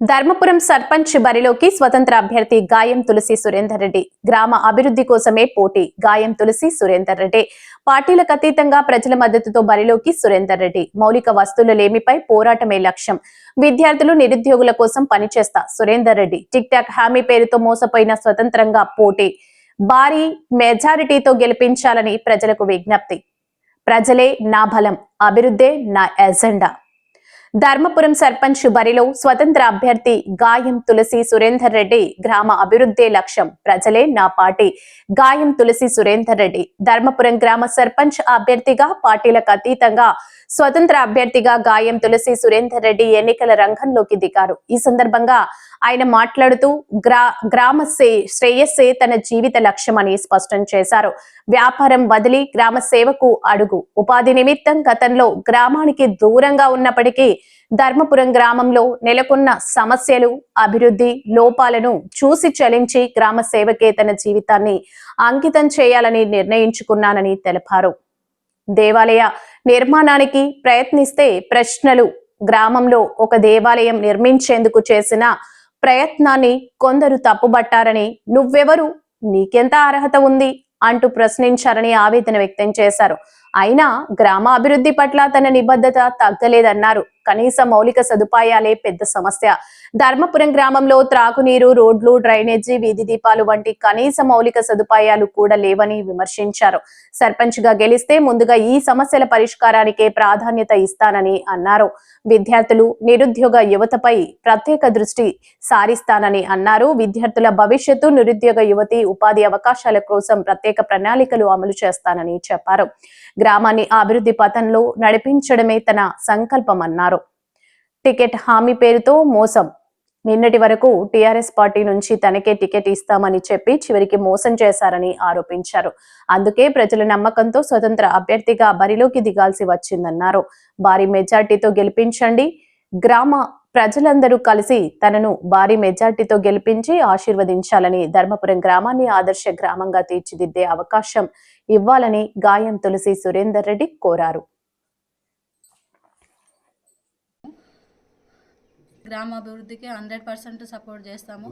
ధర్మపురం సర్పంచ్ బరిలోకి స్వతంత్ర అభ్యర్థి గాయం తులసి సురేందర్ రెడ్డి. గ్రామ అభివృద్ధి కోసమే పోటీ గాయం తులసి సురేందర్ రెడ్డి. పార్టీలకు అతీతంగా ప్రజల మద్దతుతో బరిలోకి సురేందర్ రెడ్డి. మౌలిక వస్తువుల లేమిపై పోరాటమే లక్ష్యం. విద్యార్థులు నిరుద్యోగుల కోసం పనిచేస్తా సురేందర్ రెడ్డి. టిక్ టాక్ హామీ పేరుతో మోసపోయిన స్వతంత్రంగా పోటీ. భారీ మెజారిటీతో గెలిపించాలని ప్రజలకు విజ్ఞప్తి. ప్రజలే నా బలం అభివృద్ధే నా ఎజెండా. ధర్మపురం సర్పంచ్ బరిలో స్వతంత్ర అభ్యర్థి గాయం తులసి సురేందర్ రెడ్డి గ్రామ అభివృద్ధి లక్ష్యం ప్రజలే నా పార్టీ. గాయం తులసి సురేందర్ రెడ్డి ధర్మపురం గ్రామ సర్పంచ్ అభ్యర్థిగా పార్టీలకు అతీతంగా స్వతంత్ర అభ్యర్థిగా గాయం తులసి సురేందర్ రెడ్డి ఎన్నికల రంగంలోకి దిగారు. ఈ సందర్భంగా ఆయన మాట్లాడుతూ గ్రా గ్రామ సే- శ్రేయస్సే తన జీవిత లక్ష్యమని స్పష్టం చేశారు. వ్యాపారం వదిలి గ్రామ సేవకు అడుగు. ఉపాధి నిమిత్తం గతంలో గ్రామానికి దూరంగా ఉన్నప్పటికీ ధర్మపురం గ్రామంలో నెలకొన్న సమస్యలు అభివృద్ధి లోపాలను చూసి చలించి గ్రామ సేవకే తన జీవితాన్ని అంకితం చేయాలని నిర్ణయించుకున్నానని తెలిపారు. దేవాలయ నిర్మాణానికి ప్రయత్నిస్తే ప్రశ్నలు గ్రామంలో ఒక దేవాలయం నిర్మించేందుకు చేసిన ప్రయత్నాన్ని కొందరు తప్పుబట్టారని నువ్వెవరు? నీకెంత అర్హత ఉంది? అంటూ ప్రశ్నించారని ఆవేదన వ్యక్తం చేశారు. అయినా గ్రామ అభివృద్ధి పట్ల తన నిబద్ధత తగ్గలేదన్నారు. కనీస మౌలిక సదుపాయాలే పెద్ద సమస్య. ధర్మపురం గ్రామంలో త్రాగునీరు రోడ్లు డ్రైనేజీ వీధి దీపాలు వంటి కనీస మౌలిక సదుపాయాలు కూడా లేవని విమర్శించారు. సర్పంచ్గా గెలిస్తే ముందుగా ఈ సమస్యల పరిష్కారానికే ప్రాధాన్యత ఇస్తానని అన్నారు. విద్యార్థులు నిరుద్యోగ యువతపై ప్రత్యేక దృష్టి సారిస్తానని అన్నారు. విద్యార్థుల భవిష్యత్తు నిరుద్యోగ యువతి ఉపాధి అవకాశాల కోసం ప్రత్యేక ప్రణాళికలు అమలు చేస్తానని చెప్పారు. గ్రామాన్ని అభివృద్ధి పథంలో నడిపించడమే తన సంకల్పమన్నారు. టికెట్ హామీ పేరుతో మోసం. నిన్నటి వరకు టీఆర్ఎస్ పార్టీ నుంచి తనకే టికెట్ ఇస్తామని చెప్పి చివరికి మోసం చేశారని ఆరోపించారు. అందుకే ప్రజల నమ్మకంతో స్వతంత్ర అభ్యర్థిగా బరిలోకి దిగాల్సి వచ్చిందన్నారు. భారీ మెజార్టీతో గెలిపించండి. గ్రామ ప్రజలందరూ కలిసి తనను భారీ మెజార్టీతో గెలిపించి ఆశీర్వదించాలని ధర్మపురం గ్రామాన్ని ఆదర్శ గ్రామంగా తీర్చిదిద్దే అవకాశం ఇవ్వాలని గాయం తులసి సురేందర్ రెడ్డి కోరారు. గ్రామాభివృద్ధికి హండ్రెడ్ పర్సెంట్ సపోర్ట్ చేస్తాము.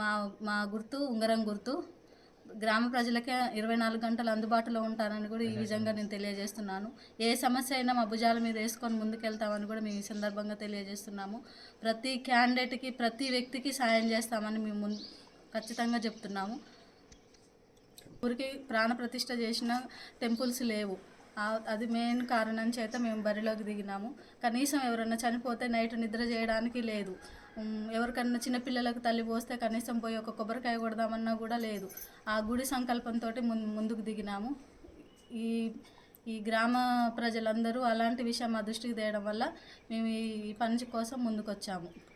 మా మా గుర్తు ఉంగరం గుర్తు. గ్రామ ప్రజలకే ఇరవై నాలుగు గంటలు అందుబాటులో ఉంటానని కూడా ఈ విధంగా నేను తెలియజేస్తున్నాను. ఏ సమస్య అయినా మా భుజాల మీద వేసుకొని ముందుకెళ్తామని కూడా మేము ఈ సందర్భంగా తెలియజేస్తున్నాము. ప్రతి క్యాండిడేట్కి ప్రతి వ్యక్తికి సాయం చేస్తామని మేము ముందు ఖచ్చితంగా చెప్తున్నాము. ఊరికి ప్రాణ ప్రతిష్ఠ చేసిన టెంపుల్స్ లేవు. అది మెయిన్ కారణం చేత మేము బరిలోకి దిగినాము. కనీసం ఎవరైనా చనిపోతే నైట్ నిద్ర చేయడానికి లేదు. ఎవరికన్నా చిన్నపిల్లలకు తల్లి పోస్తే కనీసం పోయి ఒక కొబ్బరికాయ కొడదామన్నా కూడా లేదు. ఆ గుడి సంకల్పంతో ముందుకు దిగినాము. ఈ ఈ గ్రామ ప్రజలందరూ అలాంటి విషయం మా దృష్టికి తేయడం వల్ల మేము ఈ పని కోసం ముందుకొచ్చాము.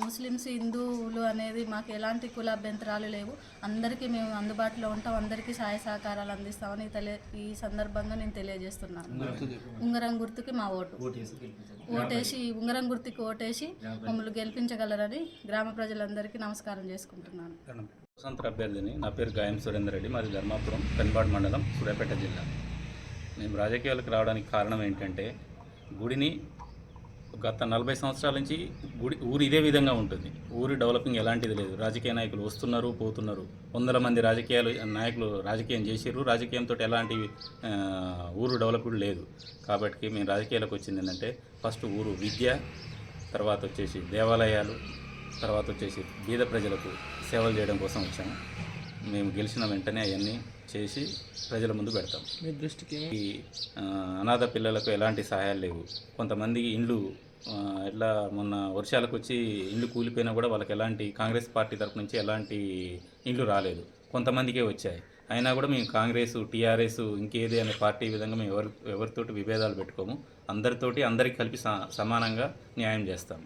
ముస్లిమ్స్ హిందువులు అనేది మాకు ఎలాంటి కుల అభ్యంతరాలు లేవు. అందరికీ మేము అందుబాటులో ఉంటాం. అందరికీ సహాయ సహకారాలు అందిస్తామని తెలియ ఈ సందర్భంగా నేను తెలియజేస్తున్నాను. ఉంగరం గుర్తుకి మా ఓటు. ఓటేసి ఉంగరం గుర్తుకి ఓటేసి మమ్మల్ని గెలిపించగలరని గ్రామ ప్రజలందరికీ నమస్కారం చేసుకుంటున్నాను. స్వతంత్ర అభ్యర్థిని నా పేరు గాయం సురేందర్ రెడ్డి. మాది ధర్మాపురం పెన్బాడ్ మండలం సూర్యాపేట జిల్లా. మేము రాజకీయాలకు రావడానికి కారణం ఏంటంటే గుడిని గత నలభై సంవత్సరాల నుంచి గుడి ఊరు ఇదే విధంగా ఉంటుంది. ఊరి డెవలపింగ్ ఎలాంటిది లేదు. రాజకీయ నాయకులు వస్తున్నారు పోతున్నారు. వందల మంది రాజకీయాలు నాయకులు రాజకీయం చేసారు రాజకీయంతో ఎలాంటి ఊరు డెవలప్డ్ లేదు. కాబట్టి మేము రాజకీయాలకు వచ్చింది ఏంటంటే ఫస్ట్ ఊరు విద్య తర్వాత వచ్చేసి దేవాలయాలు తర్వాత వచ్చేసి బీద ప్రజలకు సేవలు చేయడం కోసం వచ్చాము. మేము గెలిచిన వెంటనే అవన్నీ చేసి ప్రజల ముందు పెడతాం. మీ దృష్టికి ఈ అనాథ పిల్లలకు ఎలాంటి సహాయాలు లేవు. కొంతమంది ఇండ్లు ఆ, ఎట్లా మొన్న వర్షాలకు వచ్చి ఇండ్లు కూలిపోయినా కూడా వాళ్ళకి ఎలాంటి కాంగ్రెస్ పార్టీ తరపు నుంచి ఎలాంటి ఇండ్లు రాలేదు. కొంతమందికే వచ్చాయి. అయినా కూడా మేము కాంగ్రెస్ టీఆర్ఎస్ ఇంకేది అనే పార్టీ విధంగా మేము ఎవరి ఎవరితోటి విభేదాలు పెట్టుకోము. అందరితోటి అందరికి కలిపి స- సమానంగా న్యాయం చేస్తాము.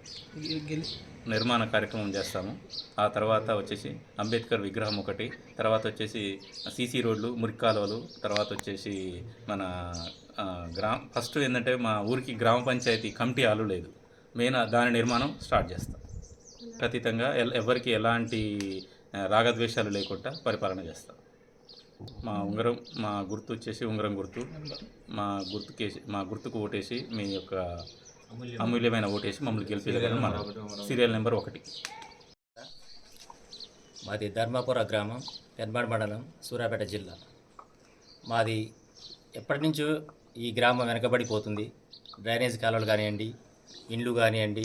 నిర్మాణ కార్యక్రమం చేస్తాము. ఆ తర్వాత వచ్చేసి అంబేద్కర్ విగ్రహం ఒకటి తర్వాత వచ్చేసి సీసీ రోడ్లు మురికి కాలువలు తర్వాత వచ్చేసి మన గ్రామ ఫస్ట్ ఏంటంటే మా ఊరికి గ్రామ పంచాయతీ కమిటీ హాలు లేదు. మెయిన్ దాని నిర్మాణం స్టార్ట్ చేస్తాం. ఖచ్చితంగా ఎల్- ఎవరికి ఎలాంటి రాగద్వేషాలు లేకుండా పరిపాలన చేస్తాం. మా ఉంగరం మా గుర్తు వచ్చేసి ఉంగరం గుర్తు. మా గుర్తుకేసి మా గుర్తుకు ఓటేసి మీ యొక్క అమూల్యమైన ఓటేసి మమ్మల్ని గెలిపించగలం మన సీరియల్ నెంబర్ ఒకటి. మాది ధర్మాపుర గ్రామం పెన్బాడ్ మండలం సూర్యాపేట జిల్లా. మాది ఎప్పటి నుంచో ఈ గ్రామం వెనకబడిపోతుంది. డ్రైనేజ్ కాలువలు కానివ్వండి ఇండ్లు కానివ్వండి